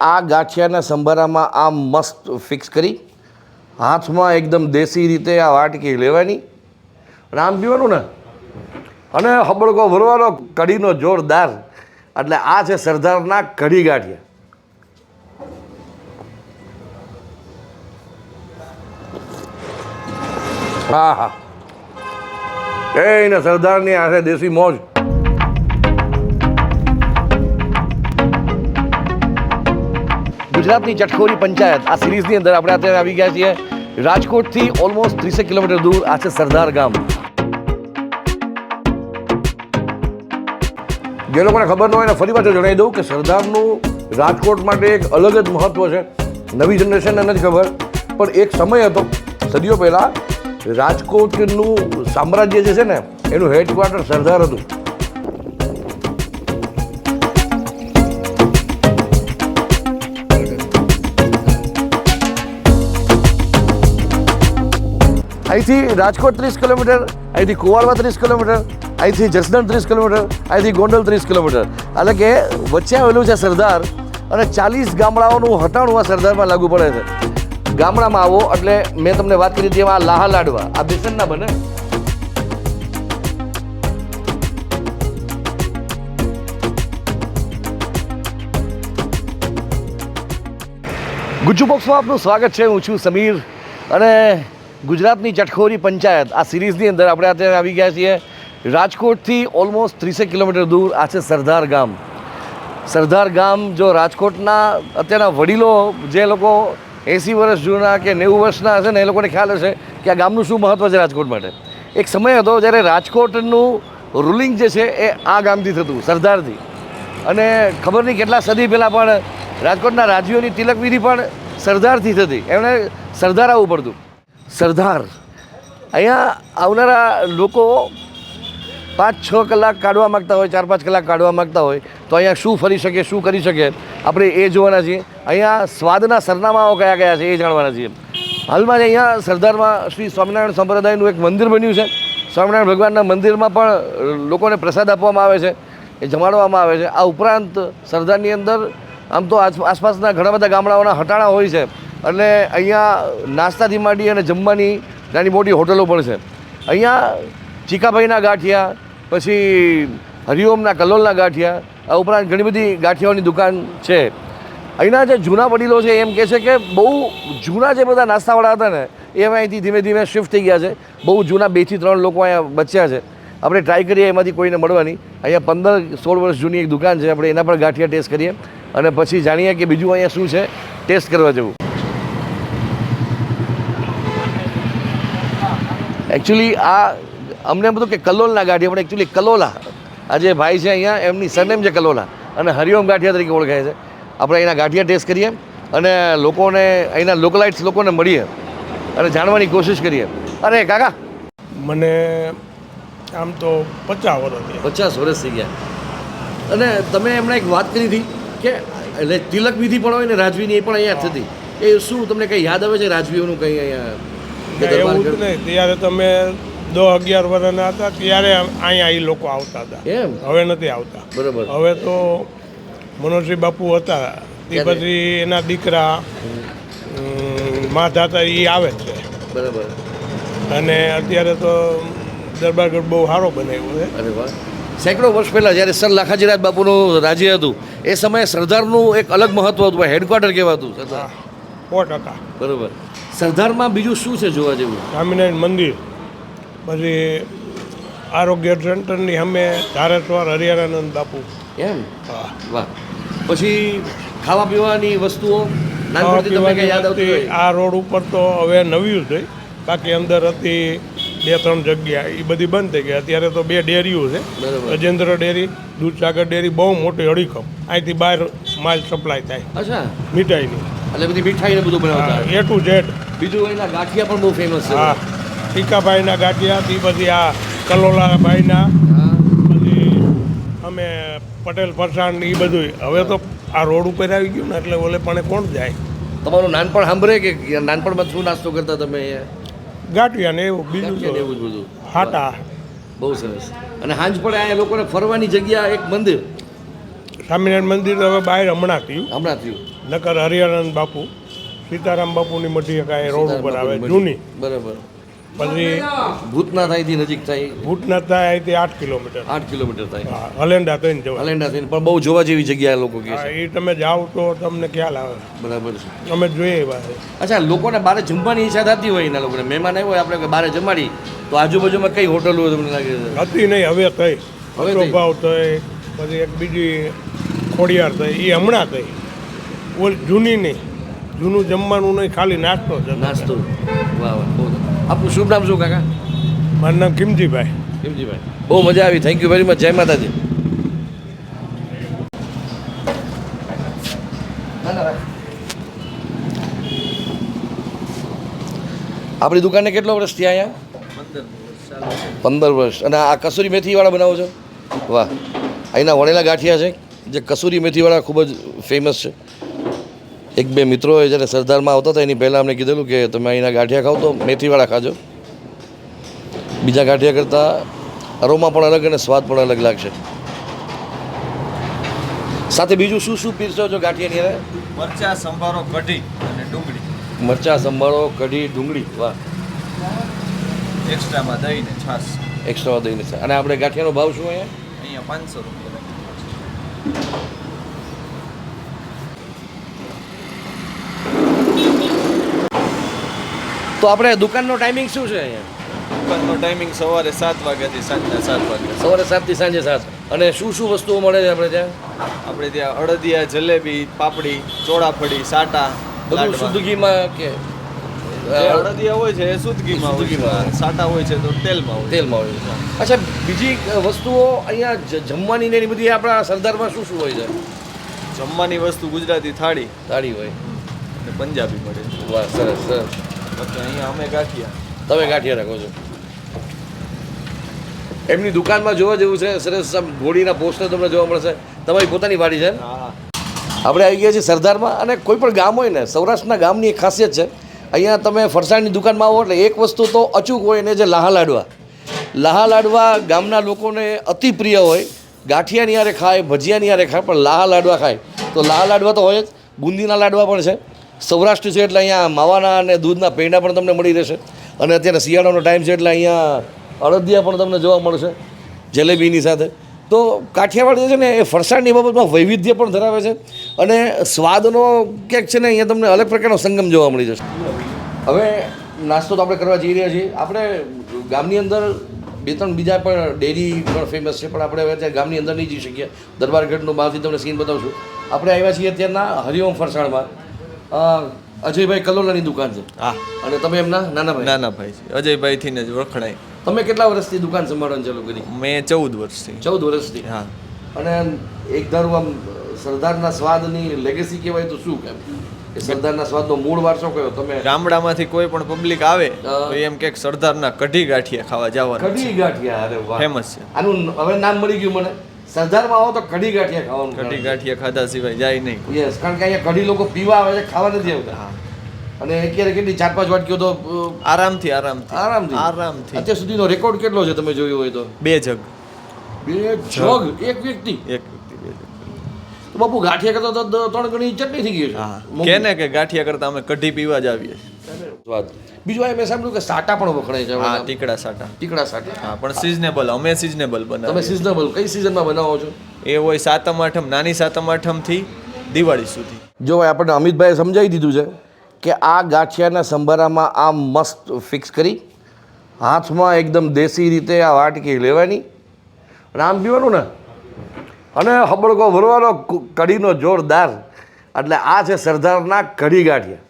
આ ગાંઠિયાના સંભારામાં આ મસ્ત ફિક્સ કરી હાથમાં એકદમ દેશી રીતે આ વાટકી લેવાની. અને આમ પીવાનું ને? અને હબળકો ભરવાનો કઢીનો જોરદાર. એટલે આ છે સરદારના કઢી ગાંઠિયા. હા હા. એને સરદારની આ છે દેશી મોજ. ગુજરાતની ચટખોરી પંચાયત આ સિરીઝની અંદર આપણે અત્યારે આવી ગયા છીએ. રાજકોટથી ઓલમોસ્ટ ત્રીસેક કિલોમીટર દૂર આ છે સરદાર ગામ. જે લોકોને ખબર ન હોય ને ફરી પાછું જણાવી દઉં કે સરદારનું રાજકોટ માટે એક અલગ જ મહત્ત્વ છે. નવી જનરેશનને નથી ખબર, પણ એક સમય હતો, સદીઓ પહેલાં રાજકોટનું સામ્રાજ્ય જે છે ને, એનું હેડક્વાર્ટર સરદાર હતું. અહીંથી રાજકોટ ત્રીસ કિલોમીટર, અહીંથી કુવાડવા ત્રીસ કિલોમીટર, અહીંથી જસદણ ત્રીસ કિલોમીટર, અહીંથી ગોંડલ ત્રીસ કિલોમીટર. એટલે કે વચ્ચે આવેલું છે સરદાર અને ચાલીસ ગામડાઓનું હટાણું આ સરદારમાં લાગુ પડે છે. ગામડામાં આવો, એટલે મેં તમને વાત કરી હતી આ લાહા લાડવા. આ બેસનના બને. ગુજ્જુ બોક્સમાં આપનું સ્વાગત છે. હું છું સમીર અને ગુજરાતની ચટખોરી પંચાયત. આ સિરીઝની અંદર આપણે અત્યારે આવી ગયા છીએ. રાજકોટથી ઓલમોસ્ટ ત્રીસેક કિલોમીટર દૂર આ છે સરદાર ગામ. સરદાર ગામ જો રાજકોટના અત્યારના વડીલો જે લોકો એંસી વર્ષ જૂના કે નેવું વર્ષના હશે ને એ લોકોને ખ્યાલ હશે કે આ ગામનું શું મહત્ત્વ છે રાજકોટ માટે. એક સમય હતો જ્યારે રાજકોટનું રૂલિંગ જે છે એ આ ગામથી થતું, સરદારથી. અને ખબર નહીં કેટલા સદી પહેલાં પણ રાજકોટના રાજ્યોની તિલકવિધિ પણ સરદારથી થતી. એમણે સરદાર આવવું પડતું. સરદાર. અહીંયા આવનારા લોકો પાંચ છ કલાક કાઢવા માગતા હોય, ચાર પાંચ કલાક કાઢવા માગતા હોય, તો અહીંયા શું ફરી શકે, શું કરી શકે? આપણે એ જોવાના છીએ. અહીંયા સ્વાદના સરનામાઓ કયા કયા છે એ જાણવાના છીએ. હાલમાં અહીંયા સરદારમાં શ્રી સ્વામિનારાયણ સંપ્રદાયનું એક મંદિર બન્યું છે. સ્વામિનારાયણ ભગવાનના મંદિરમાં પણ લોકોને પ્રસાદ આપવામાં આવે છે, એ જમાડવામાં આવે છે. આ ઉપરાંત સરદારની અંદર આમ તો આસપાસના ઘણા બધા ગામડાઓના હટાણા હોય છે. એટલે અહીંયા નાસ્તાથી માંડી અને જમવાની નાની મોટી હોટલો પણ છે. અહીંયા ચીકાભાઈના ગાંઠિયા, પછી હરિઓમના કલોલના ગાંઠિયા, આ ઉપરાંત ઘણી બધી ગાંઠિયાઓની દુકાન છે. અહીંના જે જૂના વડીલો છે એમ કહે છે કે બહુ જૂના જે બધા નાસ્તાવાળા હતા ને, એ હવે અહીંથી ધીમે ધીમે શિફ્ટ થઈ ગયા છે. બહુ જૂના બેથી ત્રણ લોકો અહીંયા બચ્યા છે. આપણે ટ્રાય કરીએ, એમાંથી કોઈને મળવાની. અહીંયા પંદર સોળ વર્ષ જૂની એક દુકાન છે, આપણે એના પર ગાંઠિયા ટેસ્ટ કરીએ. અને પછી જાણીએ કે બીજું અહીંયા શું છે ટેસ્ટ કરવા જેવું. એકચ્યુઅલી આ અમને એમ બધું કે કલોલના ગાંઠિયા પણ એકચ્યુઅલી કલોલા. આ જે ભાઈ છે અહીંયા એમની સરનેમ છે કલોલા. અને હરિઓમ ગાંઠિયા તરીકે ઓળખાય છે. આપણે અહીંના ગાંઠિયા ટેસ્ટ કરીએ અને લોકોને અહીંના લોકલાઇટ્સ લોકોને મળીએ અને જાણવાની કોશિશ કરીએ. અરે કાકા. મને આમ તો પચાસ વર્ષ થયા. પચાસ વર્ષ થઈ ગયા. અને તમે એમણે એક વાત કરી હતી કે એટલે તિલક વિધિ પણ હોય ને રાજવીની એ પણ અહીંયા થતી. એ શું તમને કંઈ યાદ આવે છે? રાજવીઓનું કંઈ અહીંયા એવું જ? નહીં. ત્યારે તમે દો અગિયાર વર્ષના હતા ત્યારે અહીંયા એ લોકો આવતા હતા. એમ? હવે નથી આવતા. બરોબર. હવે તો મનોજી બાપુ હતા. તે પછી એના દીકરા માધાતા એ આવે છે. બરાબર. અને અત્યારે તો દરબારગઢ બહુ સારો બનાવ્યો છે. અરે વાહ. સેંકડો વર્ષ પહેલાં જ્યારે સર લાખાજીરાજ બાપુનું રાજ્ય હતું એ સમયે સરદારનું એક અલગ મહત્વ હતું હેડક્વાર્ટર કહેવાતું સરદાર સો ટકા. બરોબર. સરદારમાં બીજું શું છે જોવા જેવું? સ્વામિનારાયણ મંદિર. પછી આરોગ્ય સેન્ટરની અમે ધારેશ્વર હરિયાણાનંદ બાપુ. એમ? હા. વાહ. પછી ખાવા પીવાની વસ્તુઓ આ રોડ ઉપર તો હવે નવ્યું છે. બાકી અંદર હતી બે ત્રણ જગ્યા. એ બધી બંધ થઈ ગઈ અત્યારે તો બે ડેરીઓ છે. બરાબર. ગજેન્દ્ર ડેરી દૂધસાગર ડેરી બહુ મોટી હળીખમ. અહીંથી બહાર માલ સપ્લાય થાય. અચ્છા. મીઠાઈની. એટલે બધી મીઠાઈ ને બધું બનાવતા એ ટુ ઝેડ બીજું એના ગાંઠિયા પણ બહુ ફેમસ છે. હા ટીકાભાઈના ગાંઠિયા તે બધી આ કલોલાભાઈના. પછી અમે પટેલ ફરસાણ એ બધું હવે તો આ રોડ ઉપર આવી ગયું ને એટલે ઓલે પણ કોણ જાય? તમારું નાનપણ સાંભળે કે નાનપણમાં શું નાસ્તો કરતા તમે? ગાંઠિયા ને એવું બીજું છે ને એવું જ બધું. હાટા. બહુ સરસ. અને હાંજ પડે આ લોકોને ફરવાની જગ્યા એક મંદિર. સ્વામિનારાયણ મંદિર હવે બહાર હમણાં થયું. હમણાં થયું. નકર હરિહરાનંદ બાપુ સીતારામ બાપુની મઢી એક આ રોડ ઉપર આવે જૂની. બરાબર. પછી ભૂતનાથ અહીંથી નજીક થાય. ભૂતનાથ થાય અહીંથી આઠ કિલોમીટર. આઠ કિલોમીટર થાય. હા, હલેન્ડા થઈને જવાય. અલેન્ડા થઈને પણ બહુ જોવા જેવી જગ્યા લોકો કહે છે. એ તમે જાઓ તો તમને ખ્યાલ આવે. બરાબર છે. અમે જોઈએ એવા અચ્છા લોકોને બારે જમવાની ઈચ્છા થતી હોય એના લોકોને. મહેમાન આવ્યો હોય આપણે કે બારે જમાડી તો આજુબાજુમાં કઈ હોટલ હોય તમને લાગે છે? હતી નહીં હવે થઈ. હવે. ભાવ થઈ પછી એક બીજી ખોડિયાર થઈ એ હમણાં થઈ. ઓલ જૂની નહીં. જૂનું જમવાનું નહીં ખાલી નાસ્તો છે નાસ્તો. વાહ વાહ. આપનું શુભ નામ શું કાકા? મારું નામ કિમજીભાઈ. કિમજીભાઈ. બહુ મજા આવી. થેન્ક યુ વેરી મચ જય માતાજી. આપણી દુકાને કેટલો વર્ષ થયા અહીંયા? પંદર વર્ષ. અને આ કસૂરી મેથીવાળા બનાવો છો? વાહ. અહીંના વણેલા ગાંઠિયા છે. જે કસૂરી મેથીવાળા ખૂબ જ ફેમસ છે. એક બે મિત્રોએ જ્યારે સરદારમાં આવતા હતા એની પહેલાં અમને કીધેલું કે તમે અહીંના ગાંઠિયા ખાવ તો મેથીવાળા ખાજો. બીજા ગાંઠિયા કરતાં અરોમા પણ અલગ અને સ્વાદ પણ અલગ લાગશે. સાથે બીજું શું શું પીરસો છો ગાંઠિયાની અરે મરચા સંભારો કઢી અને ડુંગળી. મરચા સંભારો કઢી ડુંગળી. વાહ. એક્સ્ટ્રામાં દહીં ને છાશ. દહીં અને આપણે ગાંઠિયાનો ભાવ શું અહીંયા? અહીંયા પાંચસો રૂપિયા. તો આપણે દુકાનનો ટાઈમિંગ શું છે અહીંયા? દુકાનનો ટાઈમિંગ સવારે સાત વાગ્યાથી સાંજના સાત વાગ્યા. સવારે સાતથી સાંજે સાત. અને શું શું વસ્તુઓ મળે છે આપણે ત્યાં? આપણે ત્યાં અડદિયા જલેબી પાપડી ચોળાફળી સાટા બધું. શુદ્ધ ઘીમાં કે અડદિયા હોય છે એ શુદ્ધ ઘીમાં ઘીમાં. સાટા હોય છે તો તેલમાં હોય તેલમાં હોય છે. અચ્છા બીજી વસ્તુઓ અહીંયા જમવાની ને એની બધી આપણા સરદારમાં શું શું હોય છે? જમવાની વસ્તુ ગુજરાતી થાળી. થાળી હોય. અને પંજાબી મળે વાહ સરસ સરસ. બાકી અહીંયા અમે ગાંઠિયા. તમે ગાંઠિયા રાખો છો. એમની દુકાનમાં જોવા જેવું છે સરસ આમ ઘોડીના પોસ્ટર તમને જોવા મળશે. તમારી પોતાની વાડી છે. આપણે આવી ગયા છીએ સરદારમાં અને કોઈ પણ ગામ હોય ને સૌરાષ્ટ્રના ગામની એક ખાસિયત છે. અહીંયા તમે ફરસાણની દુકાનમાં આવો એટલે એક વસ્તુ તો અચૂક હોય એને જે લાહા લાડવા. લાહા લાડવા ગામના લોકોને અતિ પ્રિય હોય. ગાંઠિયાની હારે ખાય ભજીયાની હારે ખાય પણ લાહા લાડવા ખાય. તો લાહા લાડવા તો હોય જ. બુંદીના લાડવા પણ છે. સૌરાષ્ટ્ર છે એટલે અહીંયા માવાના અને દૂધના પેંડા પણ તમને મળી રહેશે. અને અત્યારે શિયાળાનો ટાઈમ છે એટલે અહીંયા અડદિયા પણ તમને જોવા મળશે, જલેબીની સાથે. તો કાઠિયાવાડ જે છે ને એ ફરસાણની બાબતમાં વૈવિધ્ય પણ ધરાવે છે અને સ્વાદનો ક્યાંક છે ને અહીંયા તમને અલગ પ્રકારનો સંગમ જોવા મળી જશે. હવે નાસ્તો તો આપણે કરવા જઈ રહ્યા છીએ. આપણે ગામની અંદર બે ત્રણ બીજા પણ ડેરી પણ ફેમસ છે, પણ આપણે હવે ત્યાં ગામની અંદર નહીં જઈ શકીએ. દરબારગઢનું બહારથી તમને સીન બતાવશું આપણે આવ્યા છીએ અત્યારના હરિઓમ ફરસાણમાં. અજયભાઈ કલોલાની દુકાન છે. હા. અને તમે એમના નાના ભાઈ નાના ભાઈ છે. અજયભાઈથી ને જ વખણાય. તમે કેટલા વર્ષથી દુકાન સંભાળવાનું ચાલુ કરી? મેં ચૌદ વર્ષથી. ચૌદ વર્ષથી? હા. અને એક ધારું આમ સરદારના સ્વાદની લેગેસી કહેવાય તો શું કેમ કે સરદારના સ્વાદનો મૂળ વારસો કયો? તમે ગામડામાંથી કોઈ પણ પબ્લિક આવે. તો એમ કે સરદારના કઢી ગાંઠિયા ખાવા જવાનું કઢી ગાંઠિયા અરે વાહ. ફેમસ છે. આનું હવે નામ મળી ગયું મને. સરદારમાં આવો તો કઢી ગાંઠિયા ખાવાનું કઢી ગાંઠિયા ખાધા સિવાય જાય નહીં. યસ કારણ કે અહીંયા કઢી લોકો પીવા આવે છે ખાવા નથી આવતા. હા. અને અત્યારે કેટલી ચાર પાંચ વાટકીઓ તો આરામથી આરામથી. આરામથી. આરામથી. અત્યાર સુધીનો રેકોર્ડ કેટલો છે તમે જોયું હોય તો? બે જગ. બે જગ એક વ્યક્તિ? એક વ્યક્તિ બે જગ. તો બાપુ ગાંઠિયા કરતા તો ત્રણ ગણી ચટણી થઈ ગઈ છે હા. કે ને કે ગાંઠિયા કરતા અમે કઢી પીવા જ આવીએ સ્વાદ બીજું આ મેં સાંભળ્યું કે સાટા પણ વખણાય છે. હા. ટીકડા સાટા. ટીકડા સાટા. હા પણ સિઝનેબલ અમે સિઝનેબલ તમે બનાવીએ સિઝનેબલ કઈ સિઝનમાં બનાવો છો? એ હોય સાતમ આઠમ નાની સાતમ આઠમથી દિવાળી સુધી. જો આપણને અમિતભાઈએ સમજાવી દીધું છે કે આ ગાંઠિયાના સંભારામાં આ મસ્ત ફિક્સ કરી હાથમાં એકદમ દેશી રીતે આ વાટકી લેવાની અને આમ પીવાનું ને. અને હબળકો ભરવાનો કઢીનો જોરદાર. એટલે આ છે સરદારના કઢી ગાંઠિયા.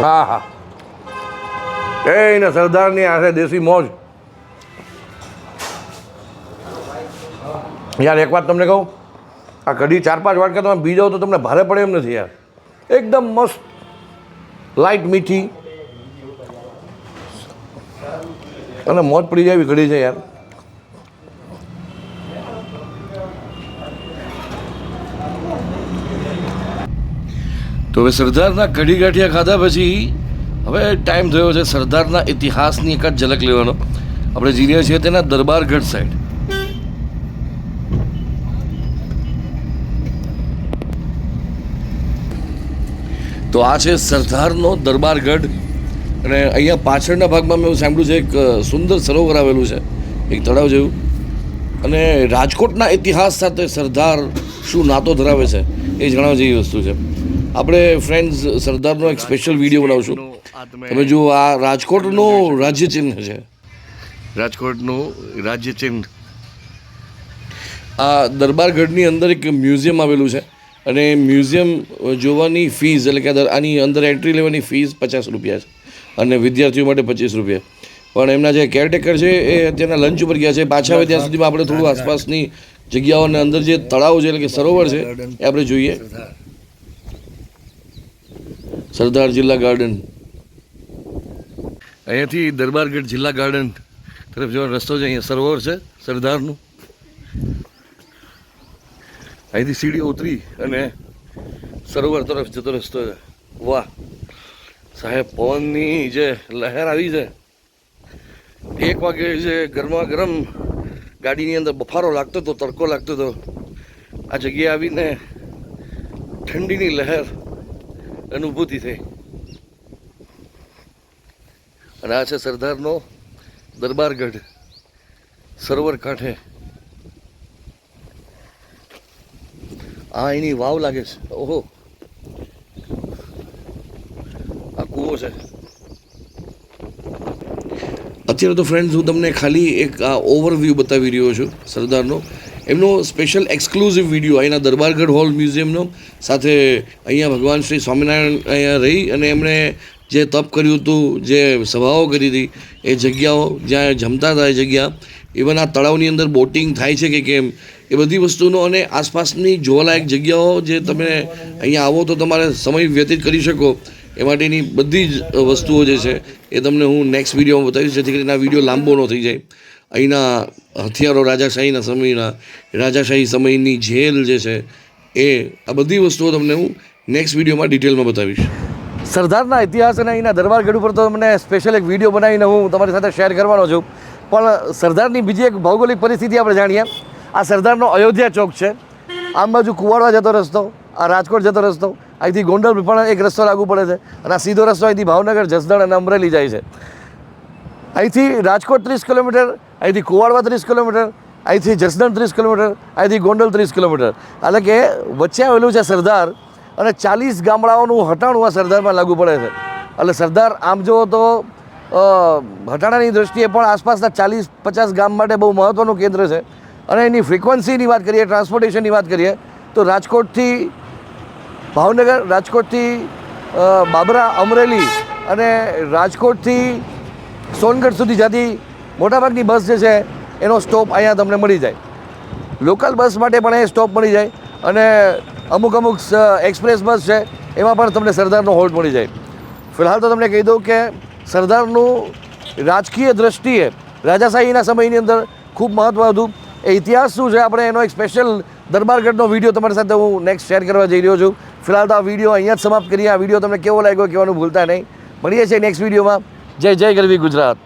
હા હા. એને સરદારની આશે દેશી મોજ. યાર, એક વાત તમને કહું? આ કઢી ચાર પાંચ વાટકા તમે પી તો તમને ભારે પડે એમ નથી યાર. એકદમ મસ્ત લાઇટ મીઠી. અને મોજ પડી જાય એવી કઢી છે યાર. તો હવે સરદારના કઢી ગાંઠિયા ખાધા પછી હવે ટાઈમ થયો છે સરદારના ઇતિહાસની એક જ ઝલક લેવાનો. આપણે જઈ રહ્યા છીએ તેના દરબારગઢ સાઈડ તો આ છે સરદારનો દરબારગઢ અને અહીંયા પાછળના ભાગમાં મેં સાંભળ્યું છે એક સુંદર સરોવર આવેલું છે. એક તળાવ જેવું. અને રાજકોટના ઇતિહાસ સાથે સરદાર શું નાતો ધરાવે છે એ જણાવવા જેવી વસ્તુ છે. આપણે ફ્રેન્ડ્સ સરદારનો એક સ્પેશિયલ વીડિયો બનાવશું. તમે જો આ રાજકોટનું રાજ્ય ચિહ્ન છે. રાજકોટનું રાજ્ય ચિહ્ન. આ દરબારગઢની અંદર એક મ્યુઝિયમ આવેલું છે. અને મ્યુઝિયમ જોવાની ફીસ એટલે કે આની અંદર એન્ટ્રી લેવાની ફીસ પચાસ રૂપિયા છે. અને વિદ્યાર્થીઓ માટે પચીસ રૂપિયા. પણ એમના જે કેરટેકર છે એ અત્યારના લંચ ઉપર ગયા છે. પાછા આવે ત્યાં સુધીમાં આપણે થોડું આસપાસની જગ્યાઓને અંદર જે તળાવ છે એટલે કે સરોવર છે એ આપણે જોઈએ. સરદાર જિલ્લા ગાર્ડન. અહીંયાથી દરબારગઢ જિલ્લા ગાર્ડન તરફ જવાનો રસ્તો છે, અહીંયા સરોવર છે, સરદારનું. અહીંથી સીડી ઉતરી અને સરોવર તરફ જતો રસ્તો છે. વાહ! સાહેબ, પવનની જે લહેર આવી છે. એક વાગે જે ગરમા ગરમ ગાડીની અંદર બફારો લાગતો હતો, તડકો લાગતો હતો. આ જગ્યાએ આવીને ઠંડીની લહેર અનુભૂતિ થઈ. અને આ છે સરદારનો દરબારગઢ, સરોવર કાંઠે. આ એની વાવ લાગે છે. ઓહો. આ કૂવો છે. અત્યારે તો ફ્રેન્ડ્સ હું તમને ખાલી એક આ ઓવરવ્યૂ બતાવી રહ્યો છું સરદારનો. એમનો સ્પેશિયલ એક્સક્લુઝિવ વીડિયો અહીંના દરબારગઢ હોલ મ્યુઝિયમનો સાથે અહીંયા ભગવાન શ્રી સ્વામિનારાયણ અહીંયા રહી અને એમણે જે તપ કર્યું હતું, જે સભાઓ કરી હતી, એ જગ્યાઓ જ્યાં જમતા હતા એ જગ્યા ઇવન આ તળાવની અંદર બોટિંગ થાય છે કે કેમ, એ બધી વસ્તુનો અને આસપાસની જોવાલાયક જગ્યાઓ જે તમે અહીંયા આવો તો તમારે સમય વ્યતીત કરી શકો. એ માટેની બધી જ વસ્તુઓ જે છે એ તમને હું નેક્સ્ટ વિડીયોમાં બતાવીશ, જેથી કરીને આ વીડિયો લાંબો ન થઈ જાય. અહીંના હથિયારો રાજાશાહીના સમયના, રાજાશાહી સમયની જેલ જે છે, એ આ બધી વસ્તુઓ તમને હું નેક્સ્ટ વિડીયોમાં ડિટેલમાં બતાવીશ. સરદારના ઇતિહાસ અને અહીંના દરબારગઢ ઉપર તો તમને સ્પેશિયલ એક વીડિયો બનાવીને હું તમારી સાથે શેર કરવાનો છું. પણ સરદારની બીજી એક ભૌગોલિક પરિસ્થિતિ આપણે જાણીએ. આ સરદારનો અયોધ્યા ચોક છે. આમ બાજુ કુવાડવા જતો રસ્તો, આ રાજકોટ જતો રસ્તો, અહીંથી ગોંડલ પણ એક રસ્તો લાગુ પડે છે અને આ સીધો રસ્તો અહીંથી ભાવનગર, જસદણ અને અમરેલી જાય છે. અહીંથી રાજકોટ ત્રીસ કિલોમીટર, અહીંથી કુવાડવા ત્રીસ કિલોમીટર, અહીંથી જસદણ ત્રીસ કિલોમીટર, અહીંથી ગોંડલ ત્રીસ કિલોમીટર. એટલે કે વચ્ચે આવેલું છે સરદાર અને ચાલીસ ગામડાઓનું હટાણું આ સરદારમાં લાગુ પડે છે. એટલે સરદાર, આમ જુઓ તો હટાણાની દ્રષ્ટિએ પણ આસપાસના ચાલીસ, પચાસ ગામ માટે બહુ મહત્ત્વનું કેન્દ્ર છે. અને એની ફ્રિકવન્સીની વાત કરીએ, ટ્રાન્સપોર્ટેશનની વાત કરીએ, તો રાજકોટથી ભાવનગર, રાજકોટથી બાબરા, અમરેલી અને રાજકોટથી સોનગઢ સુધી જતી મોટાભાગની બસ જે છે, એનો સ્ટોપ અહીંયા તમને મળી જાય. લોકલ બસ માટે પણ એ સ્ટોપ મળી જાય અને અમુક અમુક એક્સપ્રેસ બસ છે, એમાં પણ તમને સરદારનો હોલ્ટ મળી જાય. ફિલહાલ તો તમને કહી દઉં કે સરદારનું રાજકીય દ્રષ્ટિએ રાજાશાહીના સમયની અંદર ખૂબ મહત્ત્વ હતું. એ ઇતિહાસ શું છે, આપણે એનો એક સ્પેશિયલ દરબારગઢનો વીડિયો તમારી સાથે હું નેક્સ્ટ શેર કરવા જઈ રહ્યો છું. ફિલહાલ તો આ વીડિયો અહીંયા જ સમાપ્ત કરીએ. આ વીડિયો તમને કેવો લાગ્યો કહેવાનું ભૂલતા નહીં. મળીએ છીએ નેક્સ્ટ વિડીયોમાં જય જય ગરવી ગુજરાત.